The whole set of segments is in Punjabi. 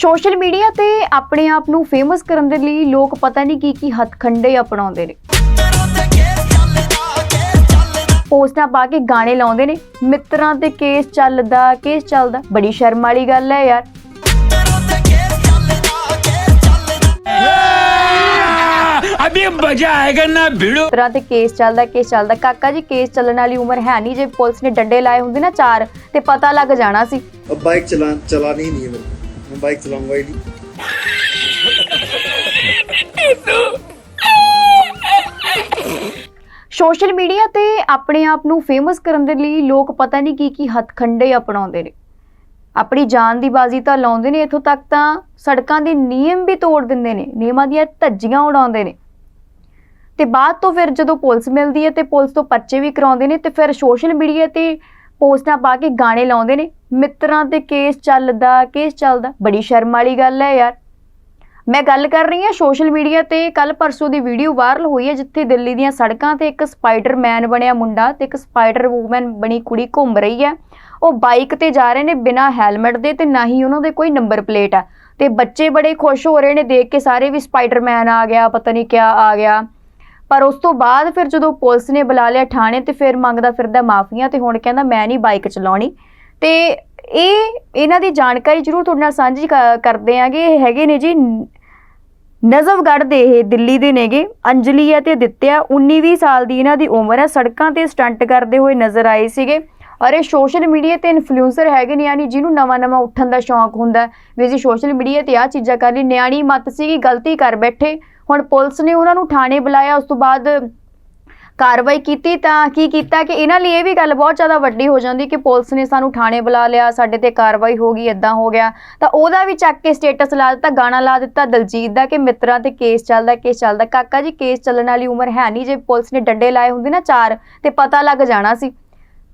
ਸੋਸ਼ਲ ਮੀਡੀਆ ਤੇ ਆਪਣੇ ਆਪ ਨੂੰ ਫੇਮਸ ਕਰਨ ਦੇ ਲਈ ਲੋਕ ਪਤਾ ਨਹੀਂ ਕੀ ਕੀ ਹੱਥਖੰਡੇ ਅਪਣਾਉਂਦੇ ਨੇ। ਪੋਸਟਾਂ ਪਾ ਕੇ ਗਾਣੇ ਲਾਉਂਦੇ ਨੇ। ਮਿੱਤਰਾਂ ਤੇ ਕੇਸ ਚੱਲਦਾ ਕੇਸ ਚੱਲਦਾ। ਬੜੀ ਸ਼ਰਮ ਵਾਲੀ ਗੱਲ ਹੈ ਯਾਰ। ਅਬੇ ਮਜ਼ਾ ਆਏਗਾ ਨਾ ਭਿੜੋ। ਤਰ੍ਹਾਂ ਤੇ ਕੇਸ ਚੱਲਦਾ ਕੇਸ ਚੱਲਦਾ। ਕਾਕਾ ਜੀ ਕੇਸ ਚੱਲਣ ਵਾਲੀ ਉਮਰ ਹੈ ਨਹੀਂ। ਜੇ ਪੁਲਿਸ ਨੇ ਡੰਡੇ ਲਾਏ ਹੁੰਦੇ ਨਾ ਚਾਰ ਤੇ ਪਤਾ ਲੱਗ ਜਾਣਾ ਸੀ। ਬਾਈਕ ਚਲਾ ਚਲਾਣੀ ਨਹੀਂ ਹੈ ਮੈਂ ਬਾਈਕ ਚਲਾਉਂਗਾ ਹੀ ਸੋਸ਼ਲ ਮੀਡੀਆ ਤੇ ਆਪਣੇ ਆਪ ਨੂੰ ਫੇਮਸ ਕਰਨ ਦੇ ਲਈ ਲੋਕ ਪਤਾ ਨਹੀਂ ਕੀ ਕੀ ਹੱਥਖੰਡੇ ਅਪਣਾਉਂਦੇ ਨੇ। ਆਪਣੀ ਜਾਨ ਦੀ ਬਾਜ਼ੀ ਤਾਂ ਲਾਉਂਦੇ ਨੇ, ਇਥੋਂ ਤੱਕ ਤਾਂ ਸੜਕਾਂ ਦੇ ਨਿਯਮ ਵੀ ਤੋੜ ਦਿੰਦੇ ਨੇ, ਨਿਯਮਾਂ ਦੀਆਂ ਧੱਜੀਆਂ ਉਡਾਉਂਦੇ ਨੇ। ਤੇ ਬਾਅਦ ਤੋਂ ਫਿਰ ਜਦੋਂ ਪੁਲਿਸ ਮਿਲਦੀ ਹੈ ਤੇ ਪੁਲਿਸ ਤੋਂ ਪਰਚੇ ਵੀ ਕਰਾਉਂਦੇ ਨੇ ਤੇ ਫਿਰ ਸੋਸ਼ਲ ਮੀਡੀਆ ਤੇ ਪੋਸਟਾਂ ਪਾ ਕੇ ਗਾਣੇ ਲਾਉਂਦੇ ਨੇ, ਮਿੱਤਰਾਂ ਤੇ ਕੇਸ ਚੱਲਦਾ ਕੇਸ ਚੱਲਦਾ, ਬੜੀ ਸ਼ਰਮ ਵਾਲੀ ਗੱਲ ਹੈ ਯਾਰ। ਮੈਂ ਗੱਲ ਕਰ ਰਹੀ ਹਾਂ ਸੋਸ਼ਲ ਮੀਡੀਆ ਤੇ ਕੱਲ ਪਰਸੋਂ ਦੀ ਵੀਡੀਓ ਵਾਇਰਲ ਹੋਈ ਹੈ ਜਿੱਥੇ ਦਿੱਲੀ ਦੀਆਂ ਸੜਕਾਂ ਤੇ ਇੱਕ ਸਪਾਈਡਰਮੈਨ ਬਣਿਆ ਮੁੰਡਾ ਤੇ ਇੱਕ ਸਪਾਈਡਰ ਵੂਮਨ ਬਣੀ ਕੁੜੀ ਘੁੰਮ ਰਹੀ ਹੈ। ਉਹ ਬਾਈਕ ਤੇ ਜਾ ਰਹੇ ਨੇ ਬਿਨਾਂ ਹੈਲਮਟ ਦੇ ਤੇ ਨਾ ਹੀ ਉਹਨਾਂ ਦੇ ਕੋਈ ਨੰਬਰ ਪਲੇਟ ਆ। ਤੇ ਬੱਚੇ ਬੜੇ ਖੁਸ਼ ਹੋ ਰਹੇ ਨੇ, ਦੇਖ ਕੇ ਸਾਰੇ ਵੀ ਸਪਾਈਡਰਮੈਨ ਆ ਗਿਆ, ਪਤਾ ਨਹੀਂ ਕਿਆ ਆ ਗਿਆ। ਪਰ ਉਸ ਤੋਂ ਬਾਅਦ ਫਿਰ ਜਦੋਂ ਪੁਲਿਸ ਨੇ ਬੁਲਾ ਲਿਆ ਥਾਣੇ ਤੇ ਫਿਰ ਮੰਗਦਾ ਫਿਰਦਾ ਮਾਫੀਆਂ ਤੇ ਹੁਣ ਕਹਿੰਦਾ ਮੈਂ ਨਹੀਂ ਬਾਈਕ ਚਲਾਉਣੀ। ਤੇ ਇਹ, ਇਹਨਾਂ ਦੀ ਜਾਣਕਾਰੀ ਜ਼ਰੂਰ ਤੁਹਾਡੇ ਨਾਲ ਸਾਂਝੀ ਕਰਦੇ ਆਂਗੇ ਇਹ ਹੈਗੇ ਨੇ ਜੀ ਨਜ਼ਫਗੜ੍ਹ ਦੇ ਇਹ ਦਿੱਲੀ ਦੇ ਨੇਗੇ। ਅੰਜਲੀ ਅਤੇ ਦਿੱਤਿਆ 19-20 ਸਾਲ ਦੀ ਇਹਨਾਂ ਦੀ ਉਮਰ ਹੈ। ਸੜਕਾਂ ਤੇ ਸਟੰਟ ਕਰਦੇ ਹੋਏ ਨਜ਼ਰ ਆਏ ਸੀਗੇ। ਔਰ ਇਹ ਸੋਸ਼ਲ ਮੀਡੀਆ ਤੇ ਇਨਫਲੂਐਂਸਰ ਹੈਗੇ ਨੇ, ਯਾਨੀ ਜਿਹਨੂੰ ਨਵਾਂ-ਨਵਾਂ ਉੱਠਣ ਦਾ ਸ਼ੌਂਕ ਹੁੰਦਾ ਵੀ ਅਸੀਂ ਸੋਸ਼ਲ ਮੀਡੀਆ ਤੇ ਆਹ ਚੀਜ਼ਾਂ ਕਰ ਲਈ। ਨਿਆਣੀ ਮੱਤ ਸੀਗੀ, ਗਲਤੀ ਕਰ ਬੈਠੇ। ਹੁਣ ਪੁਲਿਸ ਨੇ ਉਹਨਾਂ ਨੂੰ ਥਾਣੇ ਬੁਲਾਇਆ, ਉਸ ਤੋਂ ਬਾਅਦ ਕਾਰਵਾਈ ਕੀਤੀ ਤਾਂ ਕੀ ਕੀਤਾ ਕਿ ਇਹਨਾਂ ਲਈ ਇਹ ਵੀ ਗੱਲ ਬਹੁਤ ਜ਼ਿਆਦਾ ਵੱਡੀ ਹੋ ਜਾਂਦੀ ਕਿ ਪੁਲਿਸ ਨੇ ਸਾਨੂੰ ਥਾਣੇ ਬੁਲਾ ਲਿਆ, ਸਾਡੇ ਤੇ ਕਾਰਵਾਈ ਹੋ ਗਈ ਇਦਾਂ ਹੋ ਗਿਆ। ਤਾਂ ਉਹਦਾ ਵੀ ਚੱਕ ਕੇ ਸਟੇਟਸ ਲਾ ਦਿੱਤਾ, ਗਾਣਾ ਲਾ ਦਿੱਤਾ ਦਲਜੀਤ ਦਾ ਕਿ ਮਿੱਤਰਾਂ ਤੇ ਕੇਸ ਚੱਲਦਾ ਕੇਸ ਚੱਲਦਾ। ਕਾਕਾ ਜੀ, ਕੇਸ ਚੱਲਣ ਵਾਲੀ ਉਮਰ ਹੈ ਨਹੀਂ, ਜੇ ਪੁਲਿਸ ਨੇ ਡੰਡੇ ਲਾਏ ਹੁੰਦੇ ਨਾ ਚਾਰ ਤੇ ਪਤਾ ਲੱਗ ਜਾਣਾ ਸੀ।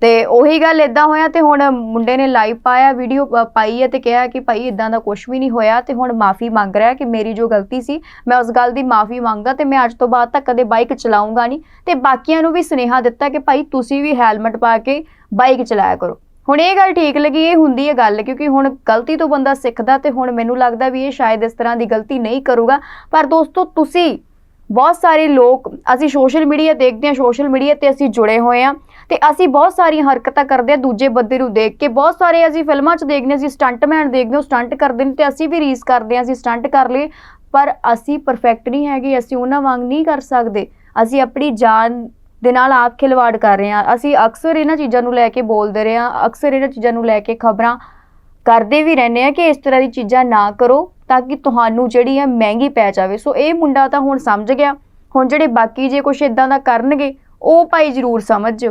ਤੇ ਉਹੀ ਗੱਲ ਇਦਾਂ ਹੋਇਆ ਤੇ ਹੁਣ ਮੁੰਡੇ ਨੇ ਲਾਈਵ ਪਾਇਆ ਵੀਡੀਓ ਪਾਈ ਹੈ ਤੇ ਕਿਹਾ ਕਿ ਭਾਈ ਇਦਾਂ ਦਾ ਕੁਝ ਵੀ ਨਹੀਂ ਹੋਇਆ ਤੇ ਹੁਣ ਮਾਫੀ ਮੰਗ ਰਿਹਾ ਕਿ ਮੇਰੀ ਜੋ ਗਲਤੀ ਸੀ, ਮੈਂ ਉਸ ਗੱਲ ਦੀ ਮਾਫੀ ਮੰਗਦਾ ਤੇ ਮੈਂ ਅੱਜ ਤੋਂ ਬਾਅਦ ਤਾਂ ਕਦੇ ਬਾਈਕ ਚਲਾਉਂਗਾ ਨਹੀਂ। ਤੇ ਬਾਕੀਆਂ ਨੂੰ ਵੀ ਸੁਨੇਹਾ ਦਿੱਤਾ ਕਿ ਭਾਈ ਤੁਸੀਂ ਵੀ ਹੈਲਮਟ ਪਾ ਕੇ ਬਾਈਕ ਚਲਾਇਆ ਕਰੋ। ਹੁਣ ਇਹ ਗੱਲ ਠੀਕ ਲੱਗੀ, ਇਹ ਹੁੰਦੀ ਹੈ ਗੱਲ ਕਿਉਂਕਿ ਹੁਣ ਗਲਤੀ ਤੋਂ ਬੰਦਾ ਸਿੱਖਦਾ ਤੇ ਹੁਣ ਮੈਨੂੰ ਲੱਗਦਾ ਵੀ ਇਹ ਸ਼ਾਇਦ ਇਸ ਤਰ੍ਹਾਂ ਦੀ ਗਲਤੀ ਨਹੀਂ ਕਰੂਗਾ। ਪਰ ਦੋਸਤੋ ਤੁਸੀਂ ਬਹੁਤ ਸਾਰੇ ਲੋਕ, ਅਸੀਂ ਸੋਸ਼ਲ ਮੀਡੀਆ ਦੇਖਦੇ ਹਾਂ ਸੋਸ਼ਲ ਮੀਡੀਆ ਤੇ ਅਸੀਂ ਜੁੜੇ ਹੋਏ ਹਾਂ। ਤੇ ਅਸੀਂ ਬਹੁਤ ਸਾਰੀਆਂ ਹਰਕਤਾਂ ਕਰਦੇ ਹਾਂ ਦੂਜੇ ਬੰਦੇ ਨੂੰ ਦੇਖ ਕੇ। ਬਹੁਤ ਸਾਰੇ ਅਸੀਂ ਫਿਲਮਾਂ 'ਚ ਦੇਖਦੇ ਹਾਂ, ਅਸੀਂ ਸਟੰਟਮੈਨ ਦੇਖਦੇ ਹਾਂ ਸਟੰਟ ਕਰਦੇ ਨੇ ਤੇ ਅਸੀਂ ਵੀ ਰੀਸ ਕਰਦੇ ਹਾਂ, ਅਸੀਂ ਸਟੰਟ ਕਰ ਲਏ। ਪਰ ਅਸੀਂ ਪਰਫੈਕਟ ਨਹੀਂ ਹੈਗੇ, ਅਸੀਂ ਉਹਨਾਂ ਵਾਂਗ ਨਹੀਂ ਕਰ ਸਕਦੇ। ਅਸੀਂ ਆਪਣੀ ਜਾਨ ਦੇ ਨਾਲ ਆਪ ਖਿਲਵਾੜ ਕਰ ਰਹੇ ਹਾਂ। ਅਸੀਂ ਅਕਸਰ ਇਹਨਾਂ ਚੀਜ਼ਾਂ ਨੂੰ ਲੈ ਕੇ ਬੋਲਦੇ ਰਹੇ ਹਾਂ, ਅਕਸਰ ਇਹਨਾਂ ਚੀਜ਼ਾਂ ਨੂੰ ਲੈ ਕੇ ਖਬਰਾਂ ਕਰਦੇ ਵੀ ਰਹਿੰਦੇ ਆ ਕਿ ਇਸ ਤਰ੍ਹਾਂ ਦੀ ਚੀਜ਼ਾਂ ਨਾ ਕਰੋ ਤਾਂ ਕਿ ਤੁਹਾਨੂੰ ਜਿਹੜੀ ਹੈ ਮਹਿੰਗੀ ਪੈ ਜਾਵੇ। ਸੋ ਇਹ ਮੁੰਡਾ ਤਾਂ ਹੁਣ ਸਮਝ ਗਿਆ। ਹੁਣ ਜਿਹੜੇ ਬਾਕੀ ਜੇ ਕੁਝ ਇਦਾਂ ਦਾ ਕਰਨਗੇ, ਉਹ ਭਾਈ ਜ਼ਰੂਰ ਸਮਝ